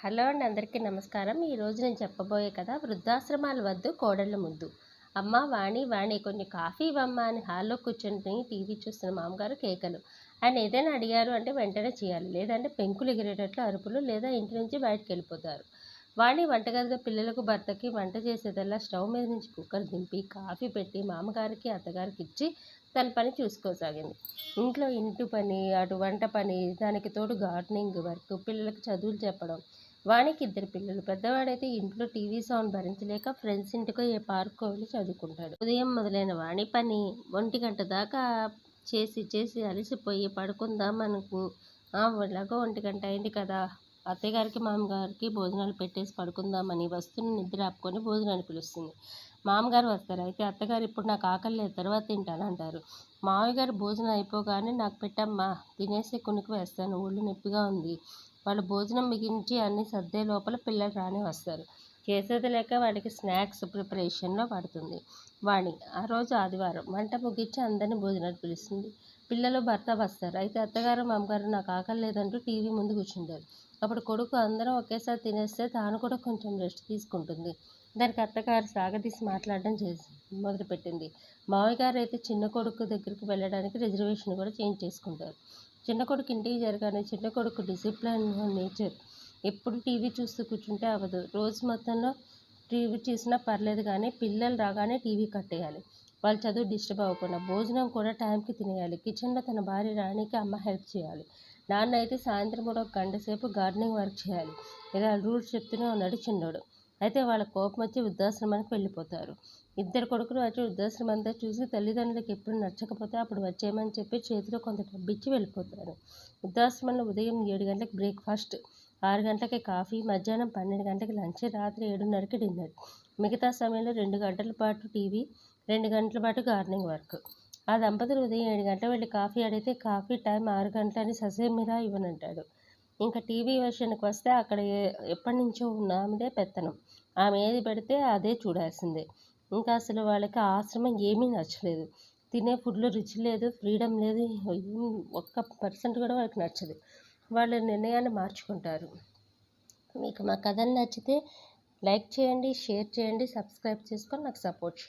Hello అండి అందరికీ నమస్కారం. ఈరోజు నేను చెప్పబోయే కదా వృద్ధాశ్రమాల వద్దు కోడళ్ళ ముద్దు. అమ్మ వాణి వాణి కొన్ని కాఫీ ఇవ్వమ్మా అని హాల్లో కూర్చొని టీవీ చూస్తున్న మామగారు కేకలు. ఆయన ఏదైనా అడిగారు అంటే వెంటనే చేయాలి. లేదంటే పెంకులు ఎగిరేటట్లు అరుపులు లేదా ఇంటి నుంచి బయటకు వెళ్ళిపోతారు. వాణి వంటగదిలో పిల్లలకు భర్తకి వంట చేసేదల్లా స్టవ్ మీద నుంచి కుక్కర్ దింపి కాఫీ పెట్టి మామగారికి అత్తగారికి ఇచ్చి తన పని చూసుకోసాగింది. ఇంట్లో ఇంటి పని అటు వంట పని దానికి తోడు గార్డెనింగ్ వర్క్ పిల్లలకు చదువులు చెప్పడం వానికి ఇద్దరు పిల్లలు. పెద్దవాడైతే ఇంట్లో టీవీ సౌండ్ భరించలేక ఫ్రెండ్స్ ఇంటికో ఏ పార్కు వెళ్ళి చదువుకుంటాడు. ఉదయం మొదలైన వాణి పని ఒంటి గంట దాకా చేసి చేసి అలసిపోయి పడుకుందాం అనుకు ఎలాగో ఒంటి గంట అయింది కదా అత్తయ్య గారికి మామగారికి భోజనాలు పెట్టేసి పడుకుందామని వస్తున్న నిద్ర ఆపుకొని భోజనాన్ని పిలుస్తుంది. మామగారు వస్తారు. అయితే అత్తగారు ఇప్పుడు నాకు ఆకలి లేదు తర్వాత తింటాను అంటారు. మామయ్య గారు భోజనం అయిపోగానే నాకు పెట్టమ్మా తినేసి కునికి వేస్తాను. ఒళ్ళు నొప్పిగా ఉంది. వాళ్ళు భోజనం మిగించి అన్ని సర్దే లోపల పిల్లలు రానే వస్తారు. చేసేది లేక వాడికి స్నాక్స్ ప్రిపరేషన్లో పడుతుంది. వాణి ఆ రోజు ఆదివారం వంట ముగించి అందరినీ భోజనాలు పిలుస్తుంది. పిల్లలు భర్త వస్తారు. అయితే అత్తగారు మామగారు నాకు ఆకలి లేదంటూ టీవీ ముందు కూర్చుంటారు. అప్పుడు కొడుకు అందరం ఒకేసారి తినేస్తే తాను కూడా కొంచెం రెస్ట్ తీసుకుంటుంది. దానికి అత్తగారు సాగదీసి మాట్లాడడం చేసి మొదలుపెట్టింది. మామయ్య గారు అయితే చిన్న కొడుకు దగ్గరికి వెళ్ళడానికి రిజర్వేషన్ కూడా చేంజ్ చేసుకుంటారు చిన్న కొడుకు ఇంటికి జరగానే చిన్న కొడుకు డిసిప్లిన్ నేచర్ ఎప్పుడు టీవీ చూస్తూ కూర్చుంటే అవ్వదు. రోజు మొత్తంలో టీవీ చూసినా పర్లేదు కానీ పిల్లలు రాగానే టీవీ కట్టేయాలి. వాళ్ళు చదువు డిస్టర్బ్ అవ్వకుండా భోజనం కూడా టైంకి తినేయాలి. కిచెన్లో తన భార్య రాణికి అమ్మ హెల్ప్ చేయాలి. నాన్న అయితే సాయంత్రం కూడా ఒక గంట సేపు గార్డెనింగ్ వర్క్ చేయాలి. ఇలా రూల్స్ చెప్తూనే ఉన్నాడు చిన్నోడు. అయితే వాళ్ళ కోపం వచ్చి వృద్ధాశ్రమానికి వెళ్ళిపోతారు. ఇద్దరు కొడుకులు వచ్చి వృద్ధాశ్రమం అంతా చూసి తల్లిదండ్రులకు ఎప్పుడు నచ్చకపోతే అప్పుడు వచ్చేయమని చెప్పి చేతిలో కొంత డబ్బిచ్చి వెళ్ళిపోతారు. వృద్ధాశ్రమంలో ఉదయం ఏడు గంటలకు బ్రేక్ఫాస్ట్. ఆరు గంటలకి కాఫీ మధ్యాహ్నం పన్నెండు గంటలకి లంచ్ రాత్రి ఏడున్నరకి డిన్నర్. మిగతా సమయంలో రెండు గంటల పాటు టీవీ రెండు గంటల పాటు గార్డెనింగ్ వర్క్. ఆ దంపతులు ఉదయం ఏడు గంటల వెళ్ళి కాఫీ అడిగితే కాఫీ టైం ఆరు గంటలని ససేమిరా ఇవ్వనంటాడు. ఇంకా టీవీ విషయానికి వస్తే అక్కడ ఎప్పటి నుంచో ఉన్న ఆమెదే పెత్తనం. ఆమె ఏది పెడితే అదే చూడాల్సిందే. ఇంకా అసలు వాళ్ళకి ఆశ్రమం ఏమీ నచ్చలేదు. తినే ఫుడ్లో రుచి లేదు ఫ్రీడమ్ లేదు ఒక్క పర్సెంట్ కూడా వాళ్ళకి నచ్చదు. వాళ్ళ నిర్ణయాన్ని మార్చుకుంటారు. మీకు మా కథ నచ్చితే లైక్ చేయండి షేర్ చేయండి సబ్స్క్రైబ్ చేసుకొని నాకు సపోర్ట్ చేయండి.